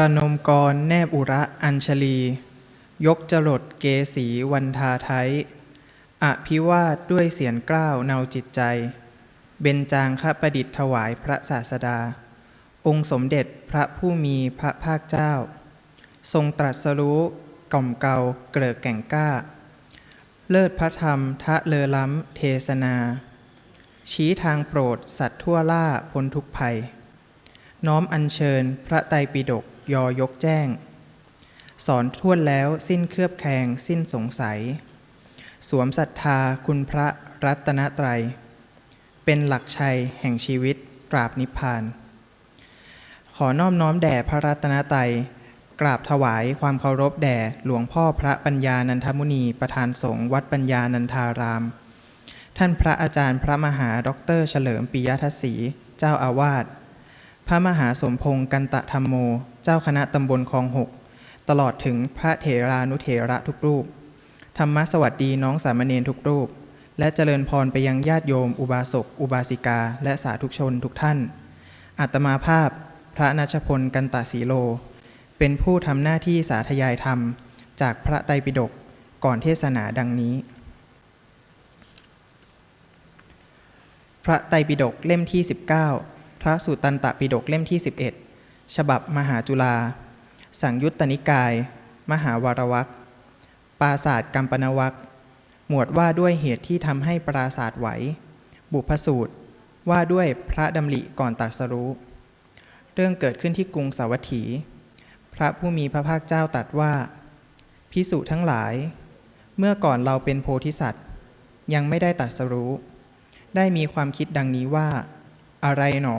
ประนมกรแนบอุระอัญชลี ยกจรดเกสีวันทาไทยอภิวาทด้วยเสียงกล้าวเนาจิตใจ เบญจางคประดิษฐ์ถวายพระศาสดา องค์สมเด็จพระผู้มีพระภาคเจ้า ทรงตรัสรู้กล่อมเกลาเกลิกแก่งกล้า เลิศพระธรรมทะเลอล้ำเทศนา ชี้ทางโปรดสัตว์ทั่วล่าพ้นทุกภัย น้อมอัญเชิญพระไตรปิฎก ยอยกแจ้ง สอนทวนแล้วสิ้นเคลือบแคลงสิ้นสงสัย สวมศรัทธาคุณพระรัตนตรัย เป็นหลักชัยแห่งชีวิตตราบนิพพาน ขอนอบน้อมแด่พระรัตนตรัยกราบถวายความเคารพแด่หลวงพ่อพระปัญญานันทมุนีประธานสงฆ์วัดปัญญานันทาราม ท่านพระอาจารย์พระมหาด็อกเตอร์เฉลิมปิยทัศสีเจ้าอาวาส พระมหาสมพงษ์กันตะธรรมโม เจ้าคณะตำบลคลองหกตลอดถึงพระเถรานุเถระทุกรูป ธรรมสวัสดีน้องสามเณรทุกรูป และเจริญพรไปยังญาติโยม อุบาสก อุบาสิกา และสาธุชนทุกท่านอาตมาภาพ พระนัชพลกันตะสีโล เป็นผู้ทำหน้าที่สาธยายธรรม จากพระไตรปิฎกก่อนเทศนาดังนี้ พระไตรปิฎกเล่มที่ 19 พระสุตตันตปิฎกเล่มที่ 11 ฉบับมหาจุฬาสังยุตตนิกาย มหาวารวักปราศาสตร์กัมปนวักหมวดว่าด้วยเหตุที่ทำให้ปราศาสตร์ไหว บุพสูตร ว่าด้วยพระดำริก่อนตรัสรู้ เรื่องเกิดขึ้นที่กรุงสาวัตถี พระผู้มีพระภาคเจ้าตรัสว่า พิสุทั้งหลาย เมื่อก่อนเราเป็นโพธิสัตว์ ยังไม่ได้ตรัสรู้ ได้มีความคิดดังนี้ว่า อะไรหนอ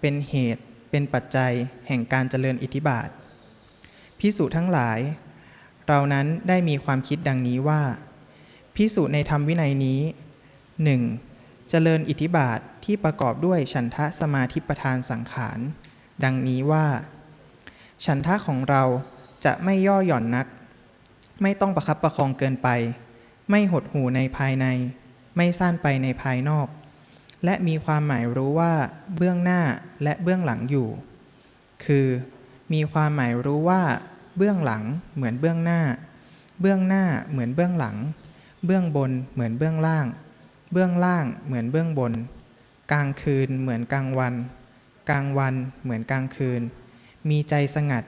เป็นเหตุ เป็นปัจจัย แห่งการเจริญอิทธิบาทพิสุทั้งหลาย เรานั้นได้มีความคิดดังนี้ว่าพิสุในธรรมวินัยนี้หนึ่งเจริญอิทธิบาทที่ประกอบด้วยฉันทะสมาธิประธานสังขาร ดังนี้ว่า ฉันทะของเราจะไม่ย่อหย่อนนัก ไม่ต้องประคับประคองเกินไป ไม่หดหูในภายใน ไม่สั้นไปในภายนอก และมีความหมายรู้ว่าเบื้องหน้าและเบื้องหลังอยู่ คือมีความหมายรู้ว่า เบื้องหลังเหมือนเบื้องหน้า เบื้องหน้าเหมือนเบื้องหลัง เบื้องบนเหมือนเบื้องล่าง เบื้องล่างเหมือนเบื้องบน กลางคืนเหมือนกลางวัน กลางวันเหมือนกลางคืน มีใจสงัด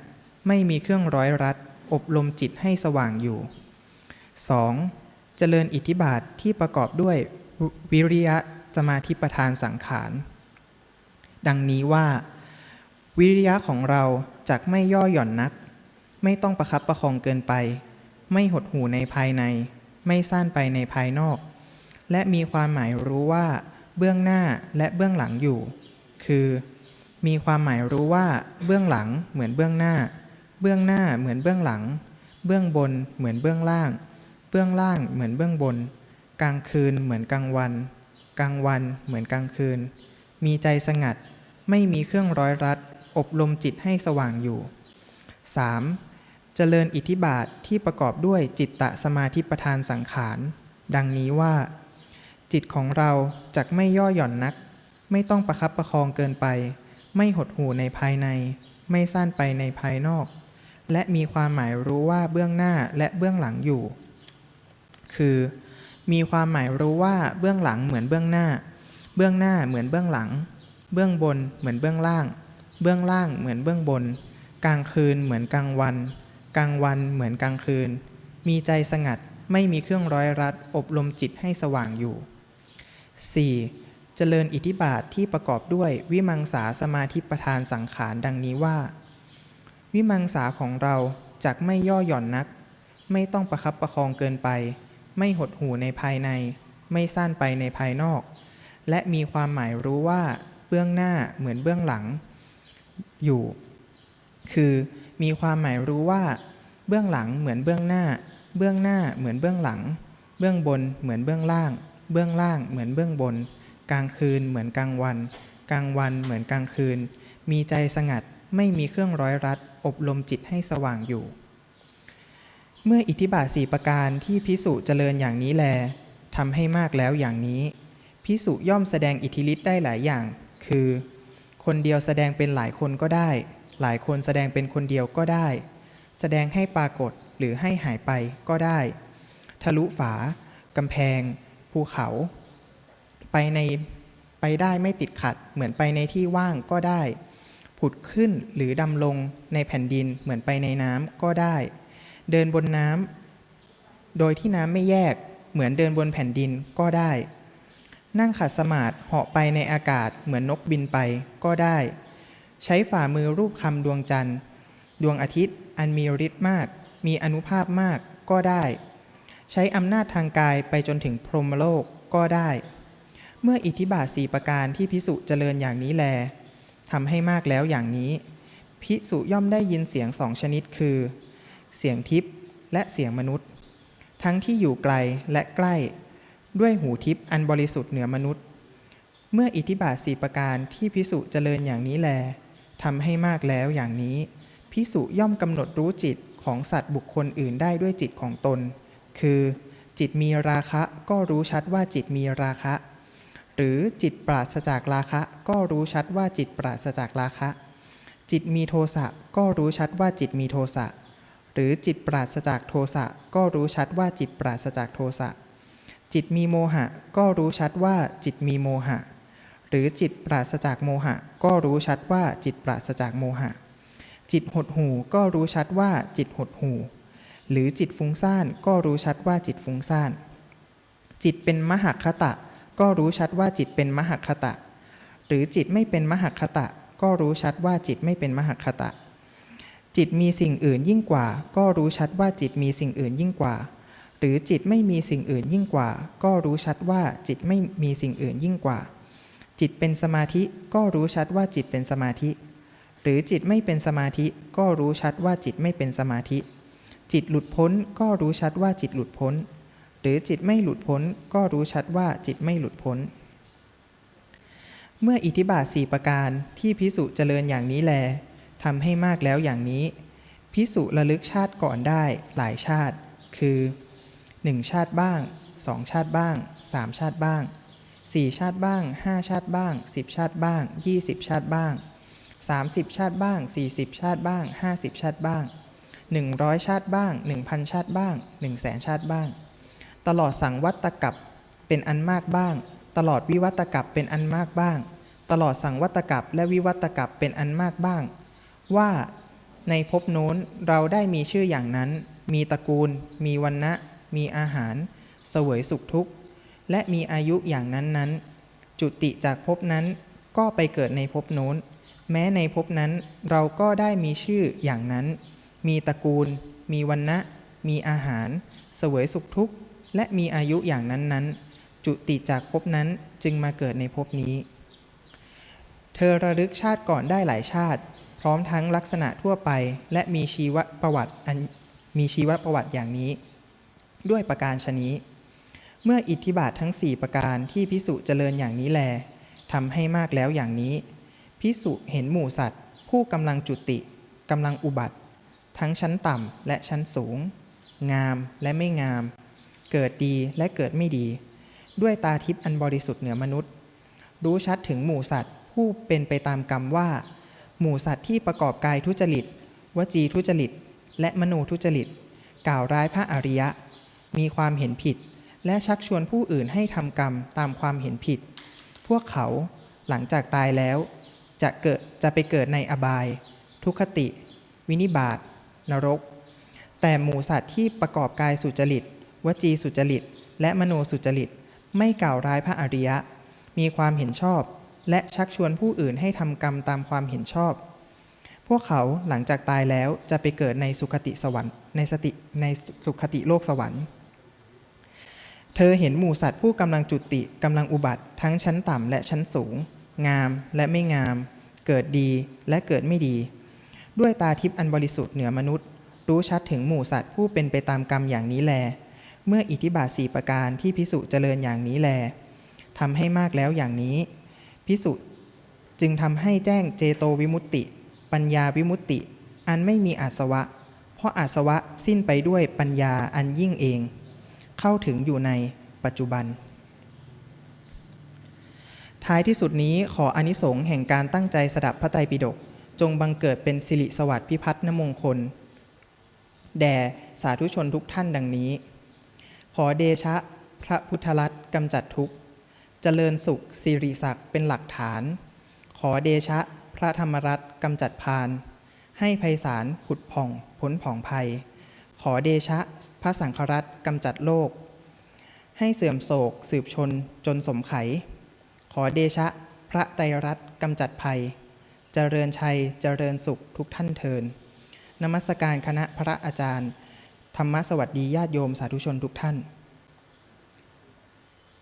ไม่มีเครื่องร้อยรัด อบรมจิตให้สว่างอยู่ 2. เจริญอิทธิบาทที่ประกอบด้วยวิริยะ สมาธิประธานสังขาร ดังนี้ว่า วิริยะของเราจักไม่ย่อหย่อนนัก ไม่ต้องประคับประคองเกินไป ไม่หดหูในภายใน ไม่สั้นไปในภายนอก และมีความหมายรู้ว่าเบื้องหน้าและเบื้องหลังอยู่ คือ มีความหมายรู้ว่าเบื้องหลังเหมือนเบื้องหน้า เบื้องหน้าเหมือนเบื้องหลัง เบื้องบนเหมือนเบื้องล่าง เบื้องล่างเหมือนเบื้องบน กลางคืนเหมือนกลางวัน กลางวันเหมือนกลางคืน มีใจสงัด ไม่มีเครื่องร้อยรัด อบรมจิตให้สว่างอยู่ 3. เจริญอิทธิบาทที่ประกอบด้วยจิตตะสมาธิประธานสังขาร ดังนี้ว่า จิตของเราจักไม่ย่อหย่อนนัก ไม่ต้องประคับประคองเกินไป ไม่หดหูในภายใน ไม่สั้นไปในภายนอก และมีความหมายรู้ว่าเบื้องหน้าและเบื้องหลังอยู่ คือ มีความหมายรู้ว่าเบื้องหลังเหมือนเบื้องหน้า เบื้องหน้าเหมือนเบื้องหลัง เบื้องบนเหมือนเบื้องล่าง เบื้องล่างเหมือนเบื้องบน กลางคืนเหมือนกลางวัน กลางวันเหมือนกลางคืน มีใจสงัดไม่มีเครื่องร้อยรัด อบรมจิตให้สว่างอยู่ 4. เจริญอิทธิบาทที่ประกอบด้วยวิมังสาสมาธิประธานสังขารดังนี้ว่า วิมังสาของเราจักไม่ย่อหย่อนนัก ไม่ต้องประคับประคองเกินไป ไม่หดหูในภายใน ไม่สั้นไปในภายนอก และมีความหมายรู้ว่าเบื้องหน้าเหมือนเบื้องหลัง อยู่ คือมีความหมายรู้ว่า เบื้องหลังเหมือนเบื้องหน้า เบื้องหน้าเหมือนเบื้องหลัง เบื้องบนเหมือนเบื้องล่าง เบื้องล่างเหมือนเบื้องบน กลางคืนเหมือนกลางวัน กลางวันเหมือนกลางคืน มีใจสงัดไม่มีเครื่องร้อยรัด อบรมจิตให้สว่างอยู่ เมื่ออิทธิบาทสี่ประการที่พิสุเจริญอย่างนี้แลทำให้มากแล้วอย่างนี้ พิสุย่อมแสดงอิทธิฤทธิ์ได้หลายอย่าง คือ คนเดียวแสดงเป็นหลายคนก็ได้ หลายคนแสดงเป็นคนเดียวก็ได้ แสดงให้ปรากฏหรือให้หายไปก็ได้ ทะลุฝากำแพง ภูเขา ไปในไปได้ไม่ติดขัด เหมือนไปในที่ว่างก็ได้ ผุดขึ้นหรือดำลงในแผ่นดินเหมือนไปในน้ำก็ได้ เดินบนน้ำโดยที่น้ำไม่แยกเหมือนเดินบนแผ่นดินก็ได้ นั่งขัดสมาธิเหาะไปในอากาศเหมือนนกบินไปก็ได้ ใช้ฝ่ามือรูปคำดวงจันทร์ ดวงอาทิตย์อันมีฤทธิ์มาก มีอนุภาพมากก็ได้ ใช้อำนาจทางกายไปจนถึงพรหมโลกก็ได้ เมื่ออิทธิบาทสีประการที่พิสุเจริญอย่างนี้แลทำให้มากแล้วอย่างนี้ พิสุย่อมได้ยินเสียงสองชนิดคือ เสียงทิพย์และเสียงมนุษย์ ทั้งที่อยู่ไกลและใกล้ ด้วยหูทิพย์อันบริสุทธิ์เหนือมนุษย์ เมื่ออิทธิบาทสีประการที่พิสุเจริญอย่างนี้แลทำให้มากแล้วอย่างนี้พิสุย่อมกำหนดรู้จิตของสัตว์บุคคลอื่นได้ด้วยจิตของตน คือ จิตมีราคะก็รู้ชัดว่าจิตมีราคะ หรือจิตปราศจากราคะก็รู้ชัดว่าจิตปราศจากราคะ จิตมีโทสะก็รู้ชัดว่าจิตมีโทสะ หรือจิตปราศจากโทสะก็รู้ชัดว่าจิตปราศจากโทสะ จิตมีโมหะ ก็รู้ชัดว่าจิตมีโมหะ หรือจิตปราศจากโมหะ ก็รู้ชัดว่าจิตปราศจากโมหะ จิตหดหูก็รู้ชัดว่าจิตหดหูหรือจิตฟุ้งซ่านก็รู้ชัดว่าจิตฟุ้งซ่าน จิตเป็นมหคตะ ก็รู้ชัดว่าจิตเป็นมหคตะ หรือจิตไม่เป็นมหคตะ ก็รู้ชัดว่าจิตไม่เป็นมหคตะ จิตมีสิ่งอื่นยิ่งกว่า ก็รู้ชัดว่าจิตมีสิ่งอื่นยิ่งกว่า หรือจิตไม่มีสิ่งอื่นยิ่งกว่า ก็รู้ชัดว่าจิตไม่มีสิ่งอื่นยิ่งกว่า จิตเป็นสมาธิก็รู้ชัดว่าจิตเป็นสมาธิ หรือจิตไม่เป็นสมาธิ ก็รู้ชัดว่าจิตไม่เป็นสมาธิ จิตหลุดพ้นก็รู้ชัดว่าจิตหลุดพ้น หรือจิตไม่หลุดพ้น ก็รู้ชัดว่าจิตไม่หลุดพ้น เมื่ออิทธิบาทสี่ประการที่พิสุเจริญอย่างนี้แล ทำให้มากแล้วอย่างนี้ พิสุระลึกชาติก่อนได้หลายชาติ คือหนึ่งชาติบ้างสองชาติบ้างสามชาติบ้างสี่ชาติบ้างห้าชาติบ้างสิบชาติบ้างยี่สิบชาติบ้างสามสิบชาติบ้างสี่สิบชาติบ้างห้าสิบชาติบ้างหนึ่งร้อยชาติบ้างหนึ่งพันชาติบ้างหนึ่งแสนชาติบ้าง ตลอดสังวัตกับเป็นอันมากบ้าง ตลอดวิวัตกับเป็นอันมากบ้าง ตลอดสังวัตกับและวิวัตกับเป็นอันมากบ้าง ว่าในภพโน้นเราได้มีชื่ออย่างนั้น มีตระกูล มีวันนะมีอาหาร เสวยสุขทุกข์ และมีอายุอย่างนั้นนั้น จุติจากภพนั้นก็ไปเกิดในภพโน้น แม้ในภพนั้นเราก็ได้มีชื่ออย่างนั้น มีตระกูล มีวันนะมีอาหาร เสวยสุขทุกข์ และมีอายุอย่างนั้นนั้น จุติจากภพนั้นจึงมาเกิดในภพนี้ เธอระลึกชาติก่อนได้หลายชาติ ร้อมทั้งลักษณะทั่วไป และมีชีวประวัติอันมีชีวประวัติอย่างนี้ ด้วยประการชนี้ เมื่ออิทธิบาททั้ง 4 ประการที่พิสุเจริญอย่างนี้แลทำให้มากแล้วอย่างนี้ พิสุเห็นหมู่สัตว์ ผู้กำลังจุติกำลังอุบัติ ทั้งชั้นต่ำและชั้นสูง งามและไม่งาม เกิดดีและเกิดไม่ดี ด้วยตาทิพย์อันบริสุทธิ์เหนือมนุษย์ รู้ชัดถึงหมู่สัตว์ผู้เป็นไปตามกรรมว่า หมู่สัตว์ที่ประกอบกายทุจริต วจีทุจริต และมโนทุจริต กล่าวร้ายพระอริยะ มีความเห็นผิด และชักชวนผู้อื่นให้ทำกรรมตามความเห็นผิด พวกเขาหลังจากตายแล้ว จะเกิดจะไปเกิดในอบาย ทุคติ วินิบาตนรก แต่หมู่สัตว์ที่ประกอบกายสุจริต วจีสุจริต และมโนสุจริต ไม่กล่าวร้ายพระอริยะ มีความเห็นชอบ และชักชวนผู้อื่นให้ทำกรรมตามความเห็นชอบ พวกเขาหลังจากตายแล้วจะไปเกิดในสุคติสวรรค์ในสติในสุคติโลกสวรรค์ เธอเห็นหมู่สัตว์ผู้กำลังจุติกำลังอุบัติ ทั้งชั้นต่ำและชั้นสูง งามและไม่งาม เกิดดีและเกิดไม่ดี ด้วยตาทิพย์อันบริสุทธิ์เหนือมนุษย์ รู้ชัดถึงหมู่สัตว์ผู้เป็นไปตามกรรมอย่างนี้แล เมื่ออิทธิบาทสีประการที่พิสุเจริญอย่างนี้แลทำให้มากแล้วอย่างนี้ พิสุจึงทำให้แจ้งเจโตวิมุตติ ปัญญาวิมุตติ อันไม่มีอาสวะ เพราะอาสวะสิ้นไปด้วยปัญญาอันยิ่งเอง เข้าถึงอยู่ในปัจจุบัน ท้ายที่สุดนี้ขออานิสงส์แห่งการตั้งใจสดับพระไตรปิฎกจงบังเกิดเป็นสิริสวัสดิ์พิพัฒนมงคล แด่สาธุชนทุกท่านดังนี้ ขอเดชะพระพุทธรัตน์กำจัดทุกข์ เจริญสุขสิริศักดิ์เป็นหลักฐาน ขอเดชะพระธรรมรัตน์กำจัดพานให้ไพศาลผุดผ่องพ้นผ่องภัย ขอเดชะพระสังฆรัตน์กำจัดโลก ให้เสื่อมโศกสืบชนจนสมไข ขอเดชะพระไตรรัตน์กำจัดภัย เจริญชัยเจริญสุขทุกท่านเทินนมัสการคณะพระอาจารย์ ธรรมสวัสดีญาติโยมสาธุชนทุกท่าน